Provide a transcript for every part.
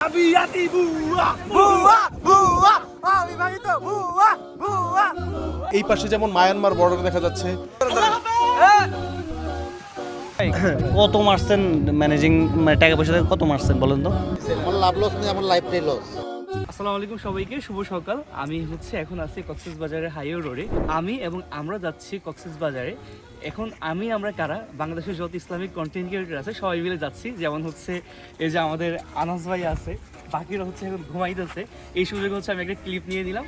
আবিয়াতি বুয়া বুয়া বুয়া অবিবাহিত বুয়া বুয়া এই পাশে যেমন মায়ানমার বর্ডার দেখা যাচ্ছে। কত মারছেন ম্যানেজিং মানে টাকা পয়সা থেকে কত মারছেন বলেন তো? আমার লাভ লস নেই আমার লাইফটাই লস আসসালামু আলাইকুম সবাইকে, শুভ সকাল। আমি হচ্ছে এখন আছি কক্সেস বাজারের হাইওয়ে রোডে। আমি এবং আমরা যাচ্ছি কক্সেস বাজারে। এখন আমি, আমরা কারা? বাংলাদেশের যত ইসলামিক কন্টেন্ট ক্রিয়েটার আছে, সবাই মিলে যাচ্ছি। যেমন হচ্ছে এই যে আমাদের আনাস ভাই আছে, বাকিরা হচ্ছে এখন ঘুমাইতেছে। এই সুযোগে হচ্ছে আমি একটা ক্লিপ নিয়ে দিলাম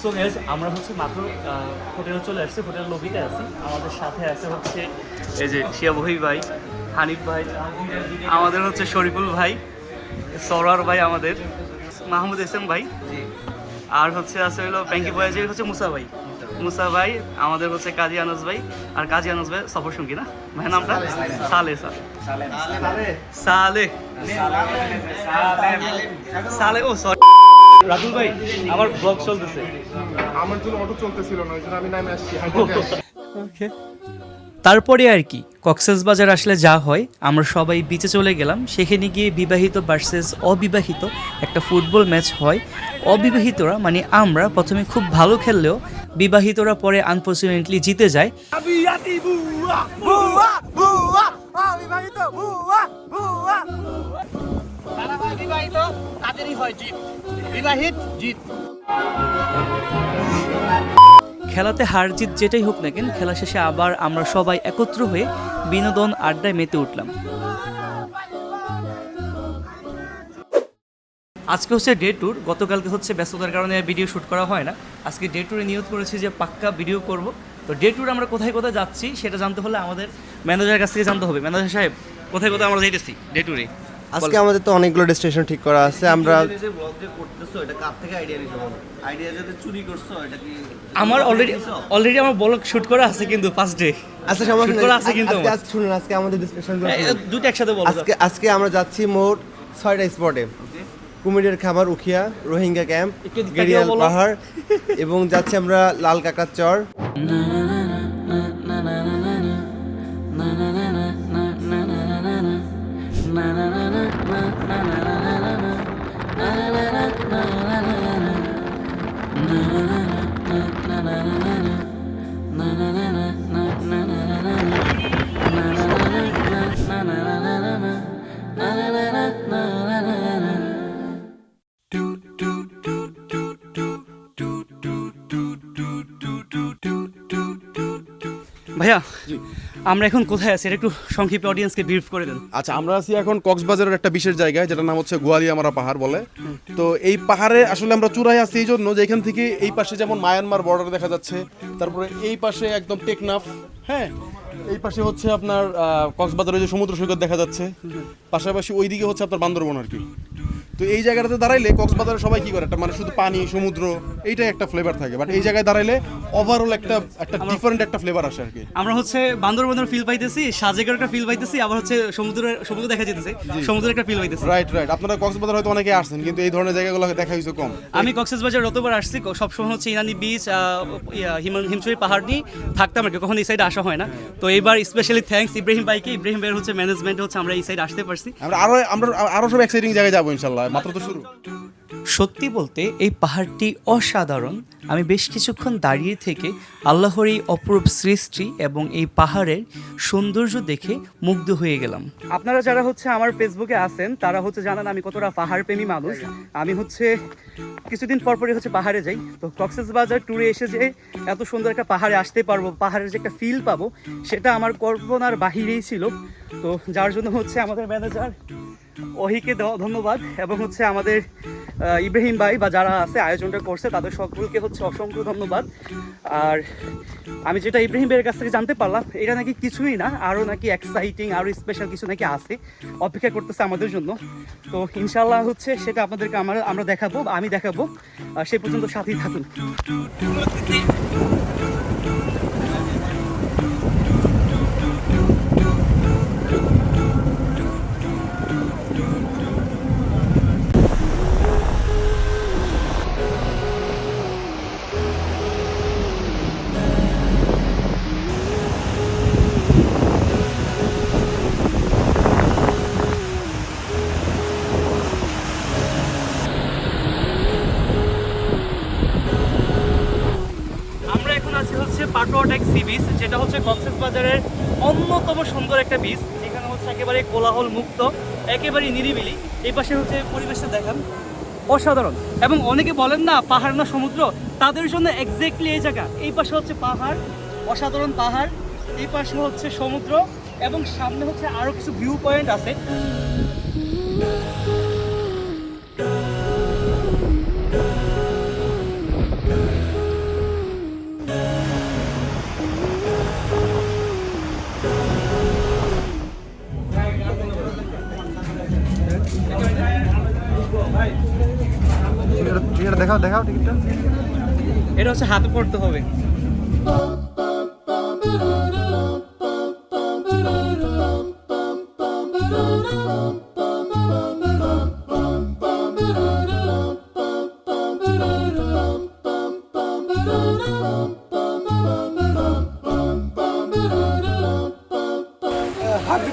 সো গ্যাস আমরা হচ্ছে মাত্র হোটেলে চলে আসছি হোটেল লবিতে আছি। আমাদের সাথে আছে হচ্ছে এই যে শিয়াবহি ভাই হানিফ ভাই আমাদের হচ্ছে শরীফুল ভাই সরার ভাই আমাদের মাহমুদ এসএম ভাই আর হচ্ছে আছে হলো প্যাঙ্কি বয় যে হচ্ছে মুসা ভাই। মুসা ভাই আমাদের হচ্ছে কাজী আনাস ভাই আর কাজী আনাস ভাই সফর সঙ্গী না? ভাই নামটা? সালে সালে। সালে। সালে। ও সরি রাতুল ভাই আমার ব্লগ চলতেছে। আমার জন্য অটো চলতেছিল না ওই জন্য আমি নামে আসছি। ওকে। তারপরে আর কি কক্সেস বাজার আসলে যা হয় আমরা সবাই বিচে চলে গেলাম। সেখানে গিয়ে বিবাহিত ভার্সেস অবিবাহিত একটা ফুটবল ম্যাচ হয়। অবিবাহিতরা মানে আমরা প্রথমে খুব ভালো খেললেও বিবাহিতরা পরে আনফর্চুনেটলি জিতে যায়। বিবাহিত? হয় জিত। বিবাহিত জিত। খেলাতে হার জিত যেটাই হোক না কেন, খেলা শেষে আবার আমরা সবাই একত্র হয়ে বিনোদন আড্ডায় মেতে উঠলাম। আজকে হচ্ছে ডে ট্যুর গতকালকে হচ্ছে ব্যস্ততার কারণে ভিডিও শ্যুট করা হয় না। আজকে ডে ট্যুরে নিয়োগ করেছি যে পাক্কা ভিডিও করব। তো ডে ট্যুর আমরা কোথায় কোথায় যাচ্ছি সেটা জানতে হলে আমাদের ম্যানেজারের কাছ থেকে জানতে হবে। ম্যানেজার সাহেব, কোথায় কোথায় আমরা যাইতেছি ডে ট্যুরে আজকে আমাদের তো অনেকগুলো ডেস্টিনেশন ঠিক করা আছে আমরা যে ব্লগ যে করতেছো এটা কার থেকে আইডিয়া নিছো? আইডিয়া যদি চুরি করছ এটা কি আমার অলরেডি অলরেডি আমার ব্লগ শুট করা আছে কিন্তু ফার্স্ট ডে আচ্ছা সমস্যা নেই। করা আছে কিন্তু আজকে আজকে শুনুন আজকে আমাদের ডিসকাশন দুটো একসাথে বলো আজকে আজকে আমরা যাচ্ছি মোট ছয়টা স্পটে কুমিরের খামার উখিয়া রোহিঙ্গা ক্যাম্প গেরিয়াল। পাহাড় এবং যাচ্ছি আমরা লাল কাকার চর। আমরা এখন কোথায় আছি? একটু সংক্ষিপ্ত অডিয়েন্সকে ব্রিফ করে দেন। আচ্ছা আমরা আছি এখন কক্সবাজারের একটা বিশেষ জায়গায় যেটা নাম হচ্ছে গোয়ালিয়ামারা পাহাড় বলে। তো এই পাহাড়ে আসলে আমরা চূড়ায় আছি এই জন্য যে এখান থেকে এই পাশে যেমন মায়ানমার বর্ডার দেখা যাচ্ছে, তারপরে এই পাশে একদম টেকনাফ হ্যাঁ? এই পাশে হচ্ছে আপনার কক্সবাজারের যে সমুদ্র সৈকত দেখা যাচ্ছে। পাশাপাশি ওইদিকে হচ্ছে আপনার বান্দরবন আর কি। তো এই জায়গাটাতে দাঁড়াইলে কক্সবাজারে সবাই কি করে? একটা মানে শুধু পানি সমুদ্র এইটাই একটা ফ্লেভার থাকে। বাট এই জায়গায় দাঁড়াইলে ওভারঅল একটা একটা ডিফারেন্ট একটা ফ্লেভার আসে আর কি। আমরা হচ্ছে বান্দরবনের ফিল পাইতেছি সাজেকের একটা ফিল পাইতেছি আবার হচ্ছে সমুদ্রের সমুদ্র দেখা যেতেছে। সমুদ্রের একটা ফিল পাইতেছি। রাইট রাইট আপনারা কক্সবাজার হয়তো অনেকে আসছেন কিন্তু এই ধরনের জায়গাগুলো দেখা হয়েছে কম। আমি কক্সবাজার যতবার আসছি সবসময় হচ্ছে ইনানি বিচ হিমচুরি পাহাড় নিয়ে থাকতাম আর কি কখনো এই সাইডে আসা হয় না। তো এইবার স্পেশালি থ্যাঙ্কস ইব্রাহিম ভাইকে। ইব্রাহিম ভাইয়ের হচ্ছে ম্যানেজমেন্ট হচ্ছে আমরা এই সাইড আসতে পারছি। আমরা আরও আমরা আরও সব এক্সাইটিং জায়গায় যাব ইনশাল্লাহ। মাত্র তো শুরু। সত্যি বলতে এই পাহাড়টি অসাধারণ। আমি বেশ কিছুক্ষণ দাঁড়িয়ে থেকে আল্লাহর এই অপরূপ সৃষ্টি এবং এই পাহাড়ের সৌন্দর্য দেখে মুগ্ধ হয়ে গেলাম। আপনারা যারা হচ্ছে আমার ফেসবুকে আছেন তারা হচ্ছে জানান আমি কতটা পাহাড় প্রেমী মানুষ। আমি হচ্ছে কিছুদিন পর পরই হচ্ছে পাহাড়ে যাই। তো কক্সেস বাজার ট্যুরে এসে যে এত সুন্দর একটা পাহাড়ে আসতে পারব পাহাড়ের যে একটা ফিল পাবো সেটা আমার কল্পনার বাহিরেই ছিল। তো যার জন্য হচ্ছে আমাদের ম্যানেজার ওহিকে ধন্যবাদ এবং হচ্ছে আমাদের ইব্রাহিম ভাই বা যারা আছে, আয়োজনটা করছে, তাদের সকলকে হচ্ছে অসংখ্য ধন্যবাদ। আর আমি যেটা ইব্রাহিম ভাইয়ের কাছ থেকে জানতে পারলাম, এটা নাকি কিছুই না, আরও নাকি এক্সাইটিং আরও স্পেশাল কিছু নাকি আছে, অপেক্ষা করতেছে আমাদের জন্য। তো ইনশাল্লাহ হচ্ছে সেটা আপনাদেরকে আমরা আমরা দেখাবো, আমি দেখাবো। আর সে পর্যন্ত সাথেই থাকুন। পাটোয়াটেক সি বিচ, যেটা হচ্ছে কক্সেস বাজারের অন্যতম সুন্দর একটা বিচ যেখানে হচ্ছে একেবারে কোলাহল মুক্ত একেবারে নিরিবিলি। এই পাশে হচ্ছে পরিবেশটা দেখান। অসাধারণ। এবং অনেকে বলেন না, পাহাড় না সমুদ্র, তাদের জন্য এক্স্যাক্টলি এই জায়গা। এই পাশে হচ্ছে পাহাড়, অসাধারণ পাহাড়। এই পাশে হচ্ছে সমুদ্র এবং সামনে হচ্ছে আরও কিছু ভিউ পয়েন্ট আছে। হচ্ছে হাতে পড়তে হবে।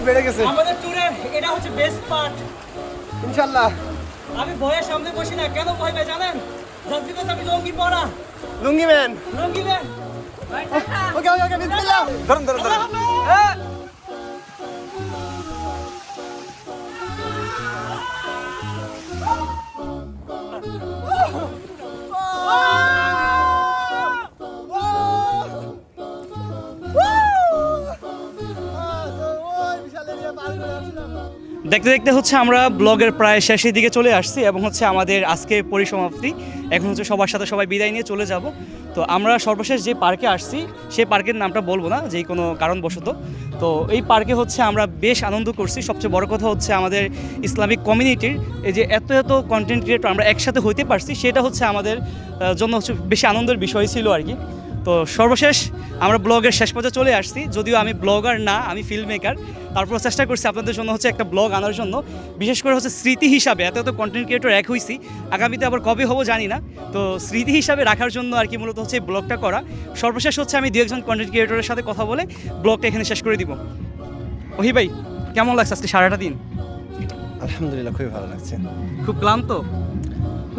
বেড়ে গেছে। আমাদের ট্যুরের এটা হচ্ছে বেস্ট পার্ট ইনশাল্লাহ আমি ভয়ের সামনে বসি না কেন ভয় পাই জানেন? জাস্ট বিকজ আমি লঙ্গি পরা লুঙ্গি ম্যান। লঙ্গি ম্যান। ওকে ওকে ওকে বিসমিল্লাহ ধরুন ধরুন ধরুন। দেখতে দেখতে হচ্ছে আমরা ব্লগের প্রায় শেষের দিকে চলে আসছি এবং হচ্ছে আমাদের আজকে পরিসমাপ্তি। এখন হচ্ছে সবার সাথে সবাই বিদায় নিয়ে চলে যাব। তো আমরা সর্বশেষ যে পার্কে আসছি সেই পার্কের নামটা বলব না যেই কোনো কারণবশত। তো এই পার্কে হচ্ছে আমরা বেশ আনন্দ করছি। সবচেয়ে বড় কথা হচ্ছে আমাদের ইসলামিক কমিউনিটির এই যে এত এত কন্টেন্ট ক্রিয়েটর আমরা একসাথে হইতে পারছি, সেটা হচ্ছে আমাদের জন্য হচ্ছে বেশি আনন্দের বিষয় ছিল আর কি। তো সর্বশেষ আমরা ব্লগের শেষ পর্যায়ে চলে আসছি। যদিও আমি ব্লগার না আমি ফিল্ম মেকার তারপর চেষ্টা করছি আপনাদের জন্য হচ্ছে একটা ব্লগ আনার জন্য। বিশেষ করে হচ্ছে স্মৃতি হিসাবে এত এত কন্টেন্ট ক্রিয়েটর এক হয়েছি আগামীতে আবার কবে হব জানি না। তো স্মৃতি হিসাবে রাখার জন্য আর কি মূলত হচ্ছে এই ব্লগটা করা। সর্বশেষ হচ্ছে আমি দু একজন কন্টেন্ট ক্রিয়েটরের সাথে কথা বলে ব্লগটা এখানে শেষ করে দিব। ওহি ভাই কেমন লাগছে আজকে সারাটা দিন? আলহামদুলিল্লাহ খুবই ভালো লাগছে। খুব ক্লান্ত?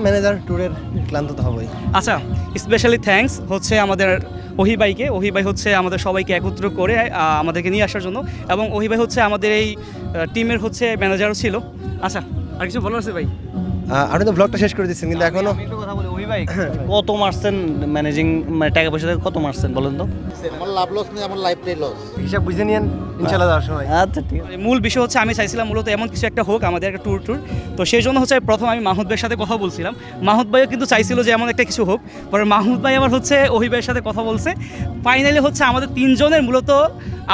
ম্যানেজার ট্যুরের ক্লান্ত তো হবই। আচ্ছা স্পেশালি থ্যাঙ্কস হচ্ছে আমাদের ওহি ভাই হচ্ছে আমাদের সবাইকে একত্র করে আমাদেরকে নিয়ে আসার জন্য। এবং ওহি ভাই হচ্ছে আমাদের এই টিমের হচ্ছে ম্যানেজারও ছিল। আচ্ছা আর কিছু বলার আছে ভাই? আপনি তো ব্লগটা শেষ করে দিচ্ছেন কিন্তু এখনও কত মারছেন ম্যানেজিং মানে টাকা পয়সা থেকে কত মারছেন বলেন তো? আমার লাভ লস নেই আমার লাইফটাই লস হিসাব বুঝে নিয়েন। ইনশাল্লাহ যাওয়ার সময়। আচ্ছা ঠিক আছে। মানে মূল বিষয় হচ্ছে আমি চাইছিলাম মূলত এমন কিছু একটা হোক আমাদের একটা ট্যুর ট্যুর তো সেই জন্য হচ্ছে প্রথম আমি মাহুদ ভাইয়ের সাথে কথা বলছিলাম। মাহুদ ভাইও কিন্তু চাইছিল যে এমন একটা কিছু হোক। পরে মাহুদ ভাই আবার হচ্ছে ওহি ভাইয়ের সাথে কথা বলছে। ফাইনালি হচ্ছে আমাদের তিনজনের মূলত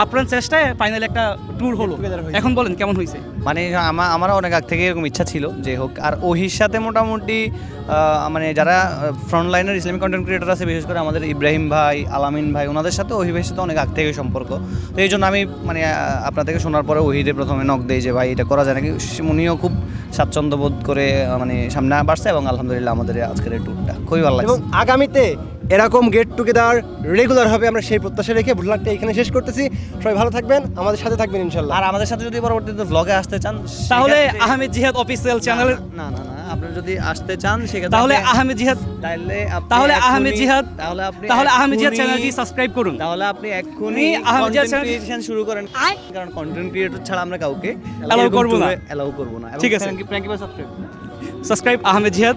আপ্রাণ চেষ্টায় ফাইনালি একটা ট্যুর হলো। এখন বলেন কেমন হয়েছে? মানে আমার আমারও অনেক আগ থেকে এরকম ইচ্ছা ছিল যে হোক। আর ওহির সাথে মোটামুটি মানে যারা ফ্রন্ট লাইনের ইসলামিক কন্টেন্ট ক্রিয়েটার আছে বিশেষ করে আমাদের ইব্রাহিম ভাই আলামিন ভাই ওনাদের সাথে ওহি ভাইয়ের সাথে অনেক আগ থেকে সম্পর্ক। তো এই জন্য আমি মানে আপনার থেকে শোনার পরে ওহিদে প্রথমে নক দেয় যে ভাই এটা করা যায় নাকি? উনিও খুব স্বাচ্ছন্দ্য বোধ করে মানে সামনে বাড়ছে এবং আলহামদুলিল্লাহ আমাদের আজকের এই ট্যুরটা খুবই ভালো এবং আগামীতে এরকম গেট টুগেদার রেগুলার হবে আমরা সেই প্রত্যাশা রেখে ভ্লগটা এখানে শেষ করতেছি। সবাই ভালো থাকবেন আমাদের সাথে থাকবেন ইনশাল্লাহ। আর আমাদের সাথে যদি পরবর্তীতে ভ্লগে আসতে চান তাহলে আহমেদ জিহাদ অফিসিয়াল চ্যানেলের না না না আপনি যদি আসতে চান সেক্ষেত্রে তাহলে আহমেদ জিহাদ তাহলে তাহলে আহমেদ জিহাদ তাহলে আপনি তাহলে আহমেদ জিহাদ চ্যানেলটি সাবস্ক্রাইব করুন। তাহলে আপনি এক্ষুনি আহমেদ জিহাদ চ্যানেল- ক্রিয়েশন শুরু করেন। কারণ কন্টেন্ট ক্রিয়েটর ছাড়া আমরা কাউকে এলাও করব না। এলাও করব না। ঠিক আছে। প্র্যাঙ্কি প্র্যাঙ্কি সাবস্ক্রাইব সাবস্ক্রাইব আহমেদ জিহাদ